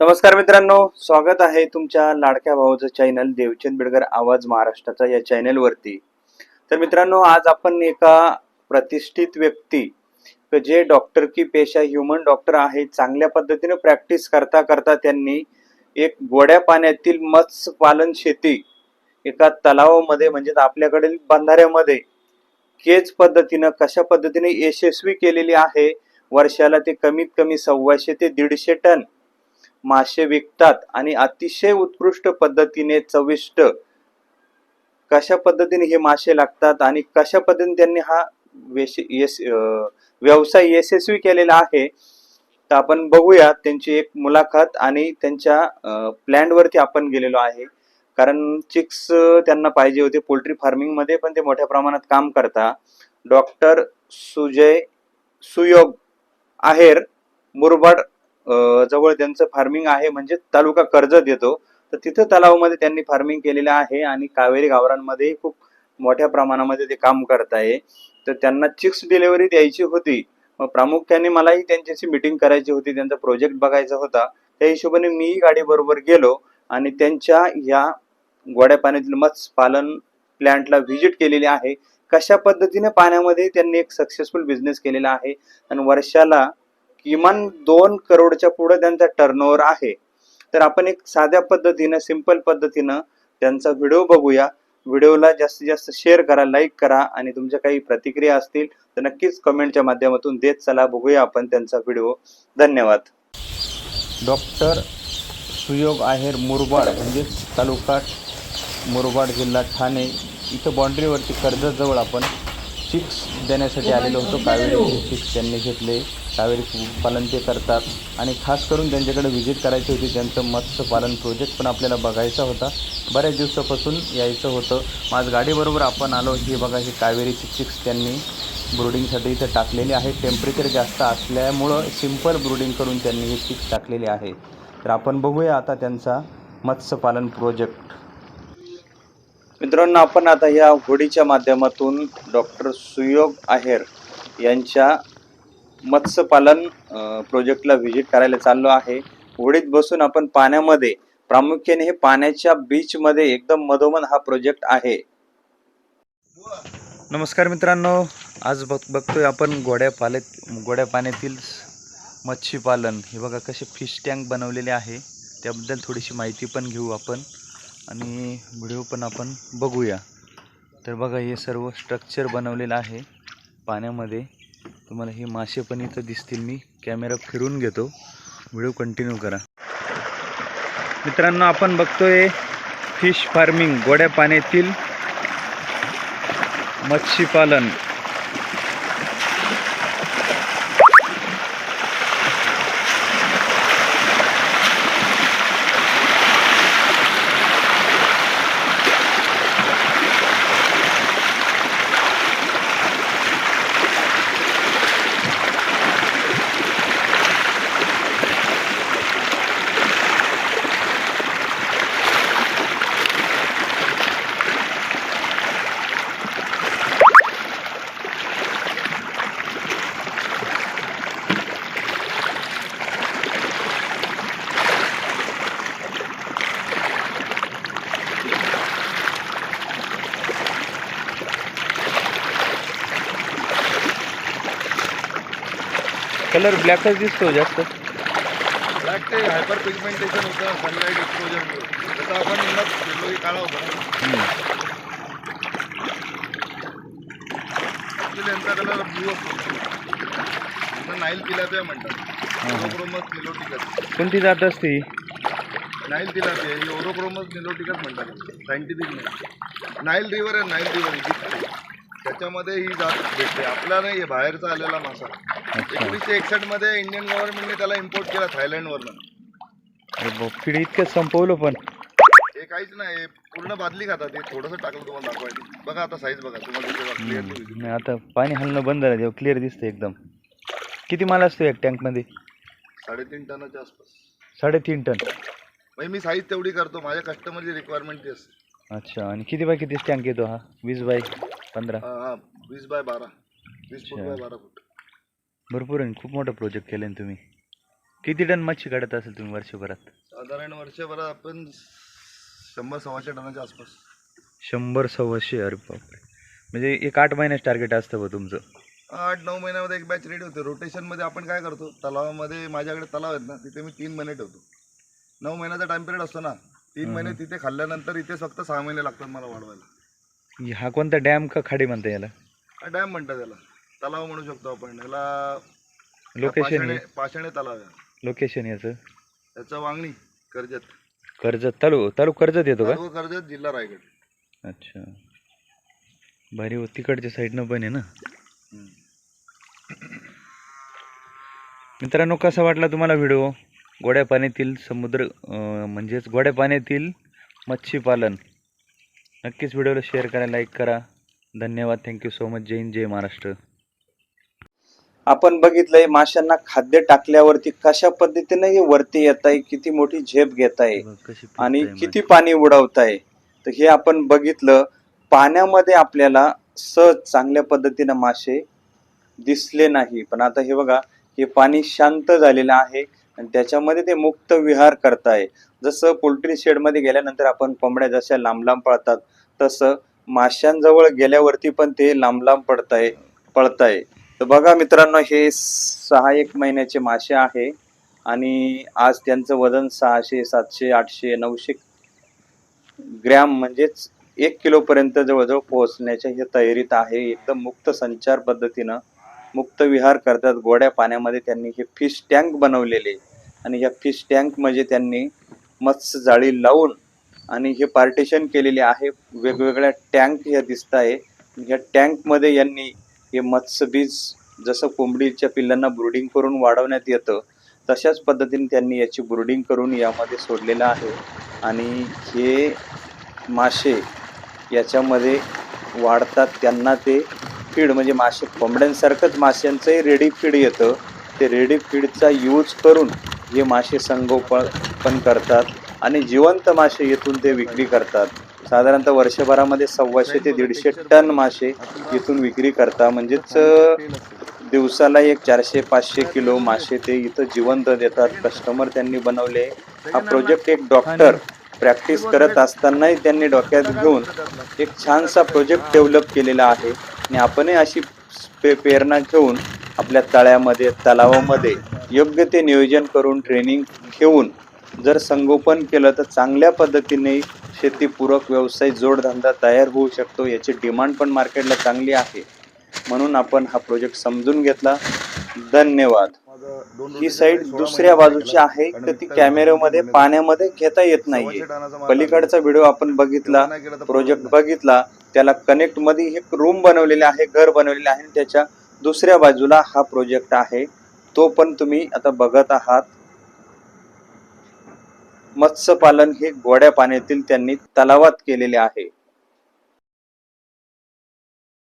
नमस्कार मित्रांनो स्वागत आहे तुमच्या लाडक्या भावाचं चॅनल देवचंद बिडकर आवाज महाराष्ट्राचा या चॅनलवरती तर मित्रांनो आज आपण एका प्रतिष्ठित व्यक्ती जे डॉक्टर की पेशा ह्युमन डॉक्टर आहे चांगल्या पद्धतीने प्रॅक्टिस करता करता त्यांनी एक गोड्या पाण्यातील मत्स्य पालन शेती एका तलावामध्ये म्हणजे आपल्याकडील बंधाऱ्यामध्ये केज पद्धतीनं कशा पद्धतीने यशस्वी केलेली आहे? वर्षाला ते कमीत कमी सव्वाशे ते दीडशे टन मासे विकतात आणि अतिशय उत्कृष्ट पद्धतीने चविष्ट कशा पद्धतीने हे मासे लागतात आणि कशा पद्धतीने त्यांनी हा व्यवसाय यशस्वी केलेला आहे तर आपण बघूया त्यांची एक मुलाखत आणि त्यांच्या प्लॅनवरती आपण गेलेलो आहे. कारण चिक्स त्यांना पाहिजे होते पोल्ट्री फार्मिंगमध्ये पण ते मोठ्या प्रमाणात काम करता. डॉक्टर सुजय सुयोग आहेर मुरबाड जवळ त्यांचं फार्मिंग आहे म्हणजे तालुका कर्जत येतो तर तिथं तलावामध्ये त्यांनी फार्मिंग केलेलं आहे आणि कावेरी गावरांमध्ये खूप मोठ्या प्रमाणामध्ये ते काम करत आहे तर त्यांना चिक्स डिलिव्हरी द्यायची होती. मग प्रामुख्याने मलाही त्यांच्याशी मिटिंग करायची होती त्यांचा प्रोजेक्ट बघायचा होता. त्या हिशोबाने मीही गाडीबरोबर गेलो आणि त्यांच्या या गोड्या पाण्यातील मत्स्य पालन प्लॅन्टला व्हिजिट केलेली आहे. कशा पद्धतीने पाण्यामध्ये त्यांनी एक सक्सेसफुल बिझनेस केलेला आहे. आणि वर्षाला किमान दोन करोडच्या पुढे त्यांचा टर्नओव्हर आहे. तर आपण एक साध्या पद्धतीनं सिंपल पद्धतीनं त्यांचा व्हिडिओ बघूया. व्हिडिओला जास्तीत जास्त शेअर करा लाईक करा आणि तुमच्या काही प्रतिक्रिया असतील तर नक्कीच कमेंटच्या माध्यमातून देत चला बघूया आपण त्यांचा व्हिडिओ धन्यवाद. डॉक्टर सुयोग आहेर मुरबाड म्हणजेच तालुका मुरबाड जिल्हा ठाणे. इथं बाँड्रीवरती कर्जतजवळ आपण फिक्स देण्यासाठी आलेलो होतो. कावेरीचे फिक्स त्यांनी घेतले. कावेरी पालन ते करतात. आणि खास करून त्यांच्याकडे व्हिजिट करायची होती त्यांचं मत्स्यपालन प्रोजेक्ट पण आपल्याला बघायचा होता बऱ्याच दिवसापासून यायचं होतं. माझ गाडीबरोबर आपण आलो. की बघा ही कावेरीची चिक्स त्यांनी ब्रुडिंगसाठी इथं टाकलेली आहे टेम्परेचर जास्त असल्यामुळं सिंपल ब्रुडिंग करून त्यांनी ही चिक्स टाकलेली आहे तर आपण बघूया आता त्यांचा मत्स्यपालन प्रोजेक्ट मित्रांनो आपण आता या होडीच्या माध्यमातून डॉक्टर सुयोग आहेर यांच्या मत्स्यपालन प्रोजेक्टला व्हिजिट करायला चाललो आहे. होडीत बसून आपण पाण्यामध्ये प्रामुख्याने हे पाण्याच्या बीचमध्ये एकदम मधोमध हा प्रोजेक्ट आहे. नमस्कार मित्रांनो आज बघ बघतोय आपण गोड्या पाल्यात गोड्या पाण्यातील मच्छीपालन हे बघा कसे फिश टँक बनवलेले आहे. त्याबद्दल थोडीशी माहिती पण घेऊ आपण आणि व्हिडिओ पण आपण बघूया. तर बघा हे सर्व स्ट्रक्चर बनवलेलं आहे पाण्यामध्ये. तुम्हाला हे मासे पण इथं दिसतील. मी कॅमेरा फिरून घेतो. व्हिडिओ कंटिन्यू करा. मित्रांनो आपण बघतोय फिश फार्मिंग गोड्या पाण्यातील मत्स्यपालन. कलर ब्लॅकच दिसतो जास्त. ब्लॅक ते हायपर पिगमेंटेशन होतं सनलाईट एक्सपोजरमुळे त्याचा आपण फिरलो काळा होता. यांचा कलर ब्लू असतो. नाईल तिलापिया म्हणतात. ओरोक्रोमस निलोटिकस कोणती जात असते? नाईल तिलापिया ही ओरोक्रोमस निलोटिकस म्हणतात. सायंटिफिक नाही. नाईल रिव्हर आहे नाईल रिव्हर इजिप्त त्याच्यामध्ये ही जात भेटते. आपला नाही आहे बाहेरचा आलेला मासा. एकोणीसशे एकसष्टमध्ये इंडियन गव्हर्नमेंटने त्याला इम्पोर्ट केला थायलंडवरनं पिढी इतकं संपवलं पण. हे काहीच नाही पूर्ण बादली खातात ते थोडंसं टाकलं तुम्हाला दाखवायचं. बघा आता साईज बघा तुम्हाला नाही, आता पाणी हलणं बंद झालं क्लिअर दिसतं एकदम. किती माल असतो एक टँकमध्ये? साडेतीन टनाच्या आसपास. साडेतीन टन. म्हणजे मी साईज तेवढी करतो माझ्या कस्टमरची रिक्वायरमेंट ती असते. अच्छा आणि किती बाय किती टँक येतो हा? वीस बाय पंधरा. हा हा वीस बाय बारा. वीस फूट अच्छा. बाय बारा फूट. भरपूर आहे. खूप मोठा प्रोजेक्ट केलं ना तुम्ही. किती टन मच्छी काढत असेल तुम्ही वर्षभरात? साधारण वर्षभरात आपण शंभर सव्वाशे टनाच्या आसपास. शंभर सव्वाशे? अरे बापरे. म्हणजे एक आठ महिन्याच टार्गेट असतं बघ तुमचं. आठ नऊ महिन्यामध्ये एक बॅच रेडी होते. रोटेशनमध्ये आपण काय करतो? तलावामध्ये माझ्याकडे तलाव आहेत ना तिथे मी तीन महिने ठेवतो. नऊ महिन्याचा टाइम पिरियड असतो ना तीन. महिने तिथे खाल्ल्यानंतर इथे फक्त सहा महिने लागतात मला वाढवायला. हा कोणता डॅम का खाडी म्हणता याला? डॅम म्हणतात त्याला तलाव म्हणू शकतो आपण. याला लोकेशन पाषाणे पाषाणे तलाव आहे. लोकेशन याचं त्याचं वांगणी कर्जत. कर्जत तालु तालुक कर्जत येतो का? तालुका कर्जत जिल्हा रायगड. अच्छा. भारी हो तिकडच्या साईडनं पण आहे ना? हम्म. मित्रांनो कसा वाटला तुम्हाला व्हिडिओ गोड्या पाण्यातील समुद्र अं, म्हणजेच गोड्या पाण्यातील मच्छीपालन नक्कीच व्हिडिओला शेअर करा लाईक करा. धन्यवाद. थँक्यू सो मच जय हिंद जय महाराष्ट्र. आपण बघितलंय माशांना खाद्य टाकल्यावरती कशा पद्धतीने हे वरती येत आहे किती मोठी झेप घेत आहे आणि किती पाणी उडवत आहे तर हे आपण बघितलं पाण्यामध्ये आपल्याला सहज चांगल्या पद्धतीनं मासे दिसले नाही. पण आता हे बघा हे पाणी शांत झालेलं आहे आणि त्याच्यामध्ये ते मुक्त विहार करताय. जसं पोल्ट्री शेडमध्ये गेल्यानंतर आपण कोंबड्या जशा लांब लांब पळतात तसं माशांजवळ गेल्यावरती पण ते लांब लांब पडताय पळताय. तर बघा मित्रांनो हे सहा एक महिन्याचे मासे आहे आणि आज त्यांचं वजन सहाशे सातशे आठशे नऊशे ग्रॅम म्हणजेच एक किलोपर्यंत जवळजवळ पोहोचण्याच्या हे तयारीत आहे. एकदम मुक्त संचार पद्धतीनं मुक्त विहार करतात. गोड्या पाण्यामध्ये त्यांनी हे फिश टँक बनवलेले. आणि ह्या फिश टँक म्हणजे त्यांनी मत्स्य जाळी लावून आणि हे पार्टिशन केलेले आहे. वेगवेगळ्या टँक ह्या दिसत आहे ह्या टँकमध्ये यांनी हे मत्स्यबीज जसं कोंबडीच्या पिल्लांना ब्रुडिंग करून वाढवण्यात येतं तशाच पद्धतीने त्यांनी याची ब्रुडिंग करून यामध्ये सोडलेलं आहे. आणि हे मासे याच्यामध्ये वाढतात त्यांना ते फीड म्हणजे मासे कोंबड्यांसारखंच माशांचंही रेडी फीड येतं. ते रेडी फीडचा यूज करून हे मासे संगोपन पण करतात आणि जिवंत मासे येथून ते विक्री करतात. साधारणतः वर्षभरामध्ये सव्वाशे ते दीडशे टन मासे इथून विक्री करता. म्हणजेच दिवसाला एक चारशे पाचशे किलो मासे ते इथं जिवंत देतात. कस्टमर त्यांनी बनवले. हा प्रोजेक्ट एक डॉक्टर प्रॅक्टिस करत असतानाही त्यांनी डोक्यात घेऊन एक छानसा प्रोजेक्ट डेव्हलप केलेला आहे. आणि आपणही अशी पे प्रेरणा घेऊन आपल्या तळ्यामध्ये तलावामध्ये योग्य ते नियोजन करून ट्रेनिंग घेऊन जर संगोपन केलं तर चांगल्या पद्धतीने शेतीपूरक व्यवसाय जोडधंदा तयार होऊ शकतो याची डिमांड पण मार्केटला चांगली आहे. म्हणून आपण हा प्रोजेक्ट समजून घेतला. धन्यवाद. ही साईड दुसऱ्या बाजूची आहे तर ती कॅमेऱ्यामध्ये पाण्यामध्ये घेता येत नाहीये. पलीकडचा व्हिडिओ आपण बघितला प्रोजेक्ट बघितला त्याला कनेक्टमध्ये एक रूम बनवलेले आहे घर बनवलेले आहे आणि त्याच्या दुसऱ्या बाजूला हा प्रोजेक्ट आहे. तो पण तुम्ही आता बघत आहात. मत्स्यपालन हे गोड्या पाण्यातील त्यांनी तलावात केलेले आहे.